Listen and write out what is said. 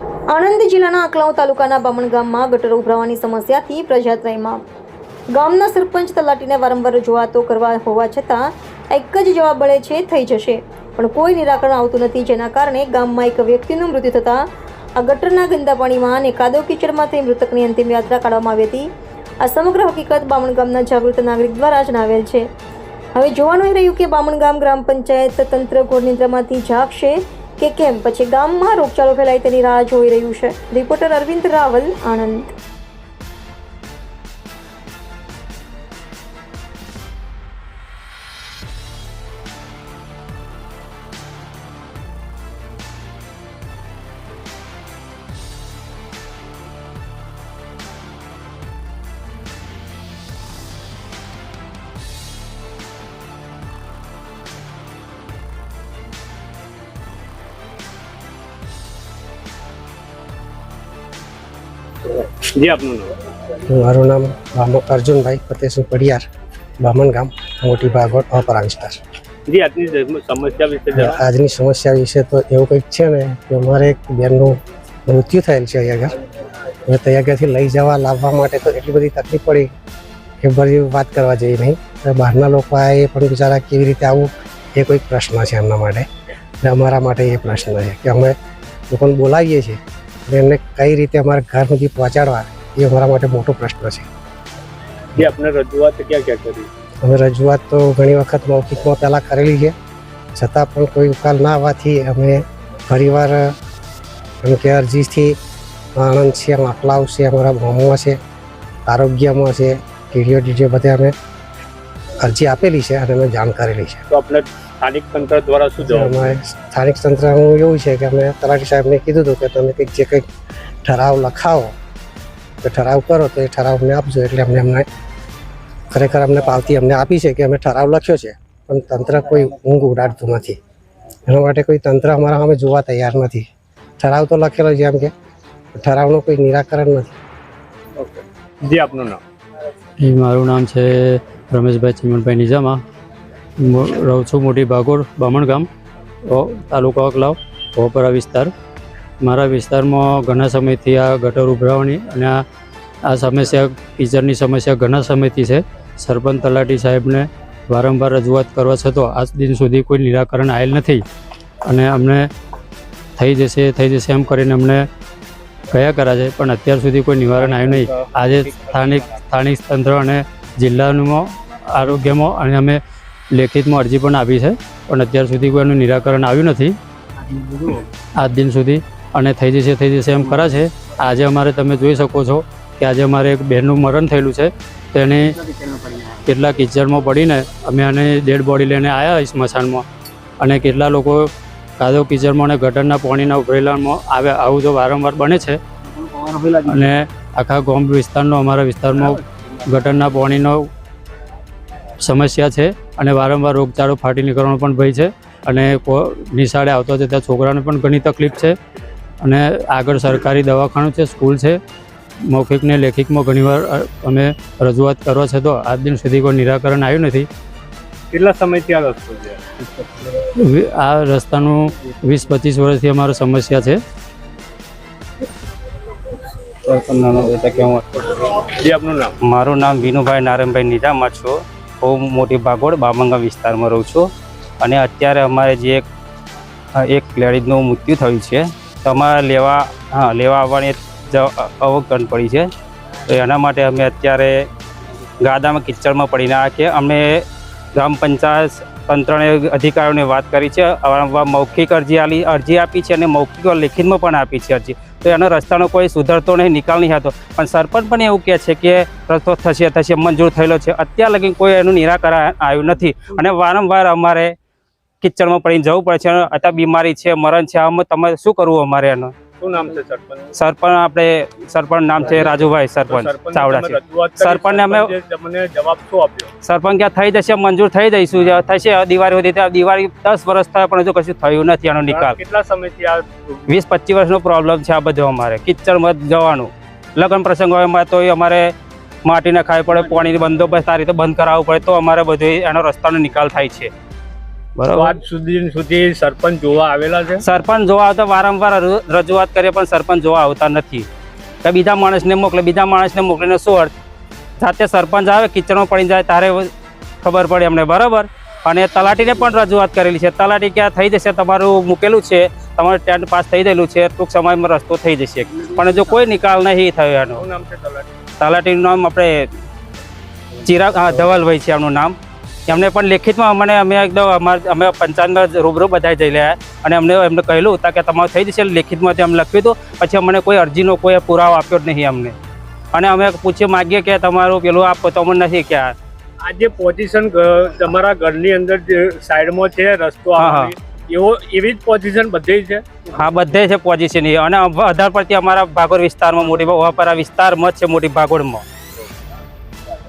આણંદ જિલ્લાના આંકલાવ તાલુકાના બામણ ગામમાં ગટર ઉભરાવાની સમસ્યાથી પ્રજાત્રયમાં. ગામના સરપંચ તલાટીને વારંવાર રજૂઆતો કરવા હોવા છતાં એક જ જવાબ મળે છે, થઈ જશે. પણ કોઈ નિરાકરણ આવતું નથી, જેના કારણે ગામમાં એક વ્યક્તિનું મૃત્યુ થતાં આ ગટરના ગંદા પાણીમાં અને કાદવ કીચડમાંથી મૃતકની અંતિમ યાત્રા કાઢવામાં આવી હતી. આ સમગ્ર હકીકત બામણ ગામના જાગૃત નાગરિક દ્વારા જણાવેલ છે. હવે જોવાનું એ રહ્યું કે બામણ ગામ ગ્રામ પંચાયત તંત્ર ઘોર નિંદ્રામાંથી જાગશે કે કેમ? પછી ગામમાં રોગચાળો ફેલાય તેની રાહ જોઈ રહ્યું છે. રિપોર્ટર અરવિંદ રાવલ, આણંદ. જી આપનું નામ? મારું નામ બામો અર્જુનભાઈ ફતેસિંહ પડિયાર બામણ ગામ મોટી ભાગોળ અપરા વિસ્તાર. જી આજની સમસ્યા વિશે આજની સમસ્યા વિશે તો એવું કંઈક છે ને કે અમારે એક બેનનું મૃત્યુ થયેલ છે અહીંયા આગળ. હવે ત્યાં આગળથી લઈ જવા લાવવા માટે તો એટલી બધી તકલીફ પડી કે બધી વાત કરવા જઈએ નહીં. બહારના લોકો આ એ પણ બિચારા કેવી રીતે આવું એ કોઈક પ્રશ્ન છે એમના માટે. અને અમારા માટે એ પ્રશ્ન છે કે અમે લોકોને બોલાવીએ છીએ. એટલે એમને કઈ રીતે અમારા ઘર સુધી પહોંચાડવા એ અમારા માટે મોટો પ્રશ્ન છે. આપને રજૂઆત ક્યાં ક્યાં કરી? અમે રજૂઆત તો ઘણી વખત મૌખિકમાં પહેલાં કરેલી છે. છતાં પણ કોઈ ઉકાલ ના આવવાથી અમે ફરીવાર એમ કે અરજીથી આણંદ છે માકલાવ છે અમારા ગામમાં છે આરોગ્યમાં છે ટીડીઓ ડીડીઓ બધે અમે અરજી આપેલી છે અને અમે જાણ કરેલી છે. તો આપણે સ્થાનિક તંત્ર દ્વારા શું જવાબ? અમારે સ્થાનિક તંત્ર એવું છે કે અમે તલાટી સાહેબને કીધું હતું કે તમે કંઈક જે કંઈક ઠરાવ લખાવો તો ઠરાવ કરો તો એ ઠરાવ અમને આપજો એટલે અમને અમને ખરેખર અમને પાવતી અમને આપી છે કે અમે ઠરાવ લખ્યો છે. પણ તંત્ર કોઈ ઊંઘ ઉડાડતું નથી. એના માટે કોઈ તંત્ર અમારા અમે જોવા તૈયાર નથી. ઠરાવ તો લખેલો છે એમ કે ઠરાવનું કોઈ નિરાકરણ નથી. ઓકે. જી આપનું નામ? એ મારું નામ છે રમેશભાઈ ચિમનભાઈ નિજામા મો- રહું છું મોટી ભાગોળ, બામણ ગામ તાલુકો અકલાવ ઓપરા વિસ્તાર. મારા વિસ્તારમાં ઘણા સમયથી આ ગટર ઉભરાવાની અને આ સમસ્યા, કિચડની સમસ્યા ઘણા સમયથી છે. સરપંચ તલાટી સાહેબને વારંવાર રજૂઆત કરવા છતાં આજ દિન સુધી કોઈ નિરાકરણ આવેલ નથી. અને અમને થઈ જશે થઈ જશે એમ કરીને અમને કયા કરા છે, પણ અત્યાર સુધી કોઈ નિવારણ આવ્યું નહીં. આજે સ્થાનિક સ્થાનિક તંત્ર અને જિલ્લાનું આરોગ્યમાં અને અમે લેખિતમાં અરજી પણ આપી છે. પણ અત્યાર સુધી કોઈ એનું નિરાકરણ આવ્યું નથી. આજ દિન સુધી. અને થઈ જશે થઈ જશે એમ કરે છે આજે અમારે તમે જોઈ શકો છો કે આજે અમારે એક બહેનનું મરણ થયેલું છે. તેને કેટલા કિચડમાં પડીને અમે આને ડેડ બોડી લઈને આવ્યા સ્મશાનમાં. અને કેટલા લોકો કાદવ કિચડમાં અને ગટરના પાણીના ઉભરેલામાં આવે આવું તો વારંવાર બને છે. અને આખા ગોમ વિસ્તારનો, અમારા વિસ્તારમાં ગટરના પાણીનો સમસ્યા છે અને વારંવાર રોગચાળો ફાટી નીકળવાનો પણ ભય છે અને નિશાળે આવતો જતા છોકરાને પણ ઘણી તકલીફ છે. અને આગળ સરકારી દવાખાનું છે સ્કૂલ છે. મૌખિક ને લેખિકમાં ઘણીવાર અમે રજૂઆત કરવા છે તો આજ દિન સુધી કોઈ નિરાકરણ આવ્યું નથી. કેટલા સમયથી આ રસ્તો છે? આ રસ્તાનું વીસ પચીસ વર્ષથી અમારો સમસ્યા છે. જી આપનું નામ? મારું નામ વિનુભાઈ નારાયણભાઈ નિજામા છું. હું મોટી ભાગોળ બામંગા વિસ્તારમાં રહું છું. અને અત્યારે અમારે જે એક લેડીઝનું મૃત્યુ થયું છે, તો લેવા, હા, લેવા આવવાની અવગણ પડી છે. તો એના માટે અમે અત્યારે ગાદામાં કિચડમાં પડીને આ અમે ગ્રામ પંચાયત તંત્રને અધિકારીઓને વાત કરી છે. મૌખિક અરજી આલી, અરજી આપી છે અને મૌખિક લેખિતમાં પણ આપી છે અરજી. તો એનો રસ્તાનો કોઈ સુધરતો નહીં, નિકાલ નહીં થતો. પણ સરપંચ પણ એવું કહે છે કે રસ્તો થશે થશે, મંજૂર થયેલો છે. અત્યાર લગી કોઈ એનું નિરાકરણ આવ્યું નથી. અને વારંવાર અમારે કિચડમાં પડીને જવું પડે છે અત્યારે બીમારી છે, મરણ છે, આમાં તમારે શું કરવું અમારે એનું? શું નામ છે સરપંચ? સરપંચ આપણે સરપંચ નામ છે રાજુભાઈ સરપંચ ચાવડા છે. સરપંચને અમે- જવાબ શું આપ્યો? સરપંચ ક્યાં થઈ જશે મંજૂર થઈ જઈશું થશે દિવાળી સુધી દિવાળી દસ વર્ષ થયા પણ હજુ કશું થયું નથી એનો નિકાલ. કેટલા સમયથી આ વીસ પચીસ વર્ષનો પ્રોબ્લેમ છે આ બધો અમારે કિચડમાં મત જવાનું. લગ્ન પ્રસંગ હોય એમાં તો અમારે માટી ખાવી પડે પાણીની બંદોબસ્ત આ રીતે બંધ કરાવવું પડે તો અમારે બધું એનો રસ્તાનો નિકાલ થાય છે. બરાબર. આજ સુધી સુધી સરપંચ જોવા આવેલા છે? સરપંચ જોવા આવતા વારંવાર રજૂઆત કરીએ પણ સરપંચ જોવા આવતા નથી. કે બીજા માણસને મોકલે બીજા માણસને મોકલીને શું અર્થ? જાતે સરપંચ આવે કિચડમાં પડી જાય તારે ખબર પડે અમને બરાબર? અને તલાટીને પણ રજૂઆત કરેલી છે. તલાટી ક્યાં થઈ જશે? તમારું મૂકેલું છે તમારું ટેન્ટ પાસ થઈ ગયેલું છે ટૂંક સમયમાં રસ્તો થઈ જશે. પણ જો કોઈ નિકાલ નહીં થયો એનો. તલાટીનું નામ આપણે ચિરાગ હા ધવલભાઈ છે એમનું નામ. એમને પણ લેખિતમાં અમને અમે એકદમ અમારે અમે પંચાયતમાં રૂબરૂ બધા જઈ રહ્યા. અને અમને એમને કહેલું હતા કે તમારું થઈ જશે લેખિતમાં અમે લખ્યું હતું. પછી અમને કોઈ અરજીનો કોઈ પુરાવો આપ્યો જ નહીં અમને. અને અમે પૂછીએ માગીએ કે તમારું પેલું આપો તો અમને નથી કે આ. જે પોઝિશન તમારા ઘરની અંદર જે સાઈડમાં છે રસ્તો હા, હા. એવો એવી જ પોઝિશન બધે છે? હા બધે છે પોઝિશન અને અધાર પડતી અમારા ભાગોળ વિસ્તારમાં મોટી વાપરા વિસ્તારમાં જ છે મોટી ભાગોળમાં.